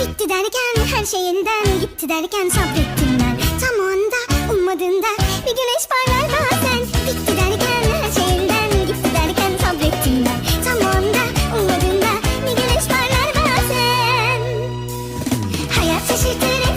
Bitti derken her şeyinden gitti derken sabrettim ben. Tam o anda ummadığında bir güneş parlar bazen. Bitti derken her şeyinden gitti derken sabrettim ben. Tam o anda ummadığında bir güneş parlar bazen. Hayat şaşırtır